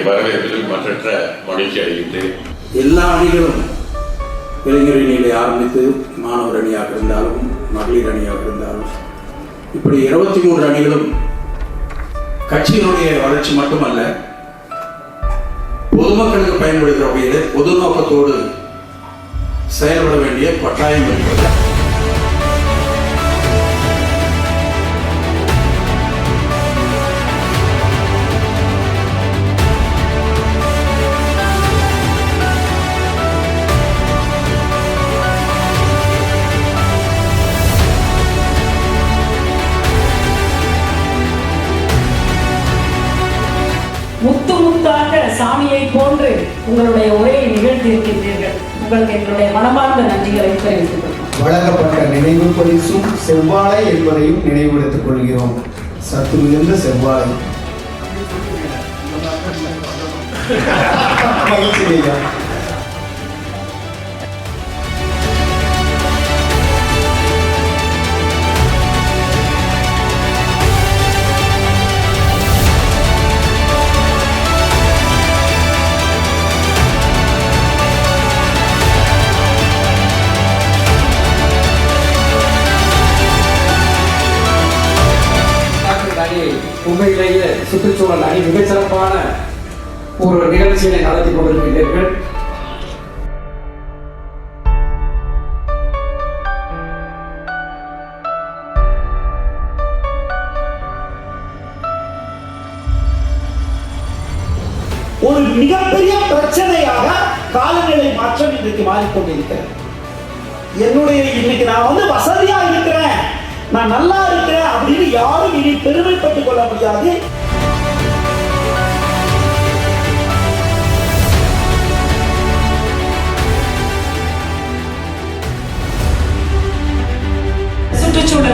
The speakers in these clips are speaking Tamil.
இங்கே வரவேற்பதில் மற்றற்ற மகிழ்ச்சி அடைகின்றேன். எல்லா அணிகளும் இளைஞர் அணிகளை ஆரம்பித்து மாணவர் அணியாக இருந்தாலும் மகளிர் அணியாக இருந்தாலும் இப்படி இருபத்தி மூன்று அணிகளும் கட்சியினுடைய வளர்ச்சி மட்டுமல்ல பொதுமக்களுக்கு பயன்படுகிற வகையில் பொது நோக்கத்தோடு செயல்பட வேண்டிய கட்டாயம் இருக்கிறது. உங்களுடைய உரையை நிகழ்த்தியிருக்கின்றீர்கள். உங்களுக்கு எங்களுடைய மனமார்ந்த நன்றிகளை தெரிவித்துக் வழங்கப்பட்ட நினைவு பரிசும் செவ்வாழை என்பதையும் நினைவுபடுத்திக் கொள்கிறோம். சத்து மிகுந்த செவ்வாழை. மகிழ்ச்சி சுற்றுச்சூழல் அணி மிகச்சிறப்பான ஒரு நிகழ்ச்சியினை நடத்தி கொண்டிருக்கின்றீர்கள். ஒரு மிகப்பெரிய பிரச்சனையாக காலநிலை மாற்றம் இன்றைக்கு மாறிக்கொண்டிருக்கிறது. என்னுடைய இன்னைக்கு நான் வந்து வசதியா இருக்கிறேன். நான் நல்லா இருக்கிறேன் அப்படின்னு யாரும் இனி பெருமைப்பட்டுக் கொள்ள முடியாது.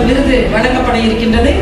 விருது வழங்கப்பட இருக்கின்றது.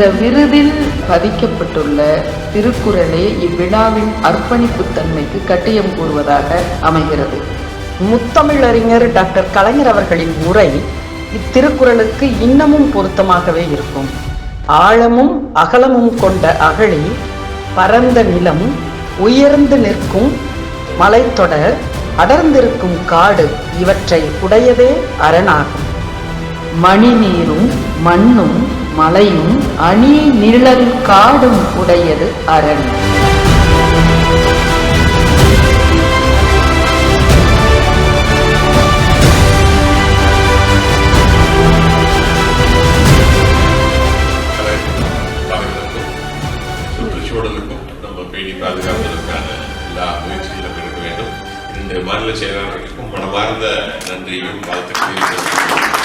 இந்த விருதில் பதிக்கப்பட்டுள்ள திருக்குறளே இவ்விழாவின் அர்ப்பணிப்பு தன்மைக்கு கட்டியம் கூறுவதாக அமைகிறது. முத்தமிழறிஞர் டாக்டர் கலைஞர் அவர்களின் உரை இத்திருக்குறளுக்கு இன்னமும் பொருத்தமாகவே இருக்கும். ஆழமும் அகலமும் கொண்ட அகழி பரந்த நிலம் உயர்ந்து நிற்கும் மலைத்தொடர் அடர்ந்திருக்கும் காடு இவற்றை உடையதே அரணாகும். மணிநீரும் மண்ணும் மலையும் அணி நிழல் காடும் உடையது அரண். சுற்றுச்சூழலுக்கும் நம்ம பேணி பாதுகாப்பதற்கான எல்லா வேண்டும். இந்த மாநில செயலாளர்களுக்கும் மனமார்ந்த நன்றியும் வாழ்த்துக்களையும்